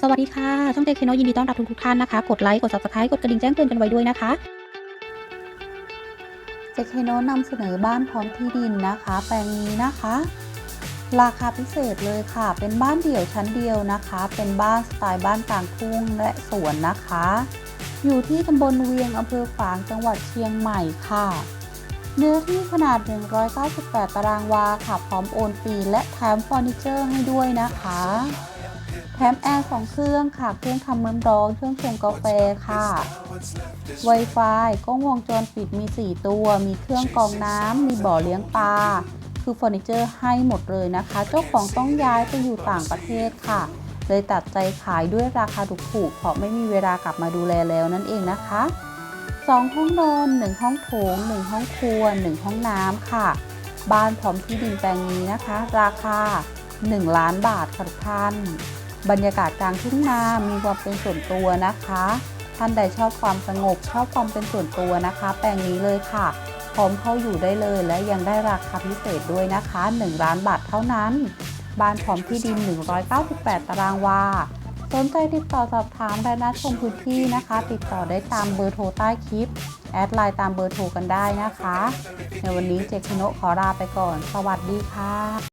สวัสดีค่ะ ช่องเจคโนยินดีต้อนรับทุกทุกท่านนะคะ กดไลค์ กด subscribe กดกระดิ่งแจ้งเตือนกันไว้ด้วยนะคะเจคโนนำเสนอบ้านพร้อมที่ดินนะคะ แปลงนี้นะคะ ราคาพิเศษเลยค่ะ เป็นบ้านเดี่ยวชั้นเดียวนะคะ เป็นบ้านสไตล์บ้านกลางทุ่งและสวนนะคะ อยู่ที่ตำบลเวียงอำเภอฝางจังหวัดเชียงใหม่ค่ะเนื้อที่ขนาด 198 ตารางวาค่ะ พร้อมโอนฟรีและแถมเฟอร์นิเจอร์ให้ด้วยนะคะ แถมแอร์2เครื่องค่ะ เครื่องทำน้ำร้อน เครื่องชงกาแฟค่ะ Wi-Fi กล้องวงจรปิดมี 4 ตัว มีเครื่องกรองน้ำ มีบ่อเลี้ยงปลา คือเฟอร์นิเจอร์ให้หมดเลยนะคะ เจ้าของต้องย้ายไปอยู่ต่างประเทศค่ะ เลยตัดใจขายด้วยราคาถูกๆเพราะไม่มีเวลากลับมาดูแลแล้วนั่นเองนะคะ 2 ห้องนอน 1 ห้องโถง 1 ห้องครัว 1 ห้องน้ำค่ะ บ้านพร้อมที่ดินแปลงนี้นะคะ ราคา 1 ล้านบาทค่ะทุกท่าน บรรยากาศกลางทุ่งนา มีความเป็นส่วนตัวนะคะ ท่านใดชอบความสงบ ชอบความเป็นส่วนตัวนะคะ แปลงนี้เลยค่ะ พร้อมเข้าอยู่ได้เลย และยังได้ราคาพิเศษด้วยนะคะ 1 ล้านบาทเท่านั้น บ้านพร้อมที่ดิน 198 ตารางวา สนใจติดต่อสอบถามและนัดชมพื้นที่นะคะ ติดต่อได้ตามเบอร์โทรใต้คลิป แอดไลน์ตามเบอร์โทรกันได้นะคะ ในวันนี้เจคโนขอลาไปก่อน สวัสดีค่ะ